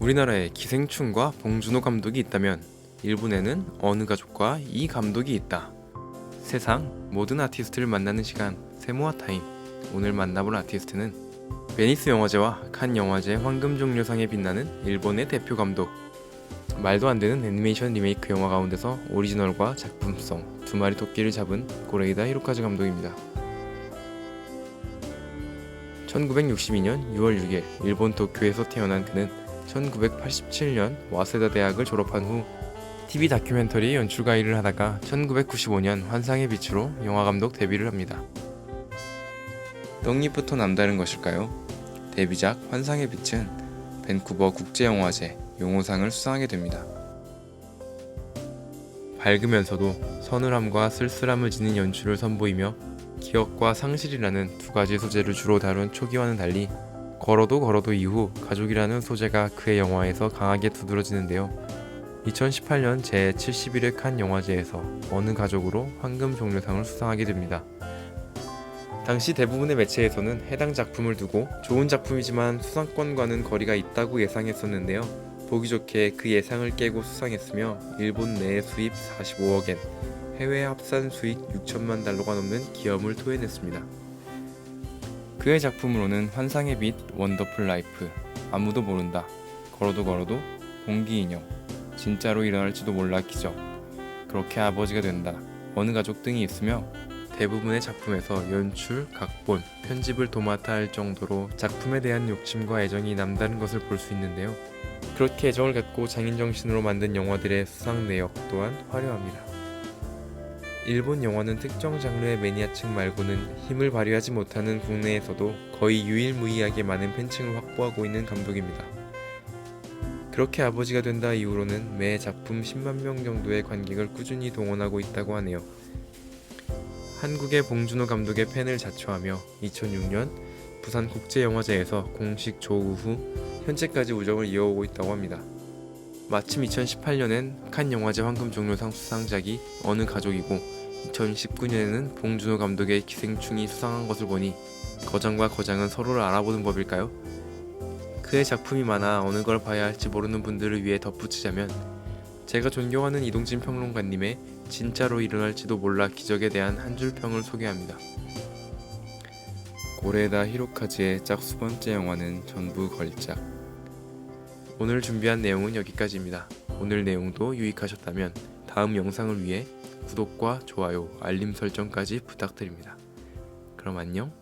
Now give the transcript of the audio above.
우리나라에 기생충과 봉준호 감독이 있다면 일본에는 어느 가족과 이 감독이 있다. 세상 모든 아티스트를 만나는 시간 세모아 타임. 오늘 만나볼 아티스트는 베니스 영화제와 칸 영화제 황금종려상에 빛나는 일본의 대표 감독. 말도 안 되는 애니메이션 리메이크 영화 가운데서 오리지널과 작품성 두 마리 토끼를 잡은 고레이다 히로카즈 감독입니다. 1962년 6월 6일 일본 도쿄에서 태어난 그는 1987년 와세다 대학을 졸업한 후 TV 다큐멘터리 연출가 일을 하다가 1995년 환상의 빛으로 영화감독 데뷔를 합니다. 떡잎부터 남다른 것일까요? 데뷔작 환상의 빛은 밴쿠버 국제영화제 용호상을 수상하게 됩니다. 밝으면서도 서늘함과 쓸쓸함을 지닌 연출을 선보이며 기억과 상실이라는 두 가지 소재를 주로 다룬 초기와는 달리 걸어도 걸어도 이후 가족이라는 소재가 그의 영화에서 강하게 두드러지는데요. 2018년 제71회 칸 영화제에서 어느 가족으로 황금 종려상을 수상하게 됩니다. 당시 대부분의 매체에서는 해당 작품을 두고 좋은 작품이지만 수상권과는 거리가 있다고 예상했었는데요. 보기 좋게 그 예상을 깨고 수상했으며 일본 내 수입 45억엔, 해외 합산 수익 6천만 달러가 넘는 기염을 토해냈습니다. 그의 작품으로는 환상의 빛, 원더풀 라이프, 아무도 모른다, 걸어도 걸어도, 공기 인형, 진짜로 일어날지도 몰라 기적, 그렇게 아버지가 된다, 어느 가족 등이 있으며 대부분의 작품에서 연출, 각본, 편집을 도맡아 할 정도로 작품에 대한 욕심과 애정이 남다른 것을 볼 수 있는데요. 그렇게 애정을 갖고 장인 정신으로 만든 영화들의 수상 내역 또한 화려합니다. 일본 영화는 특정 장르의 매니아층 말고는 힘을 발휘하지 못하는 국내에서도 거의 유일무이하게 많은 팬층을 확보하고 있는 감독입니다. 그렇게 아버지가 된다 이후로는 매 작품 10만 명 정도의 관객을 꾸준히 동원하고 있다고 하네요. 한국의 봉준호 감독의 팬을 자처하며 2006년 부산 국제영화제에서 공식 조우 후 현재까지 우정을 이어오고 있다고 합니다. 마침 2018년엔 칸 영화제 황금 종려상 수상작이 어느 가족이고 2019년에는 봉준호 감독의 기생충이 수상한 것을 보니 거장과 거장은 서로를 알아보는 법일까요? 그의 작품이 많아 어느 걸 봐야 할지 모르는 분들을 위해 덧붙이자면 제가 존경하는 이동진 평론가님의 진짜로 일어날지도 몰라 기적에 대한 한 줄 평을 소개합니다. 고레다 히로카즈의 짝수 번째 영화는 전부 걸작. 오늘 준비한 내용은 여기까지입니다. 오늘 내용도 유익하셨다면 다음 영상을 위해 구독과 좋아요, 알림 설정까지 부탁드립니다. 그럼 안녕.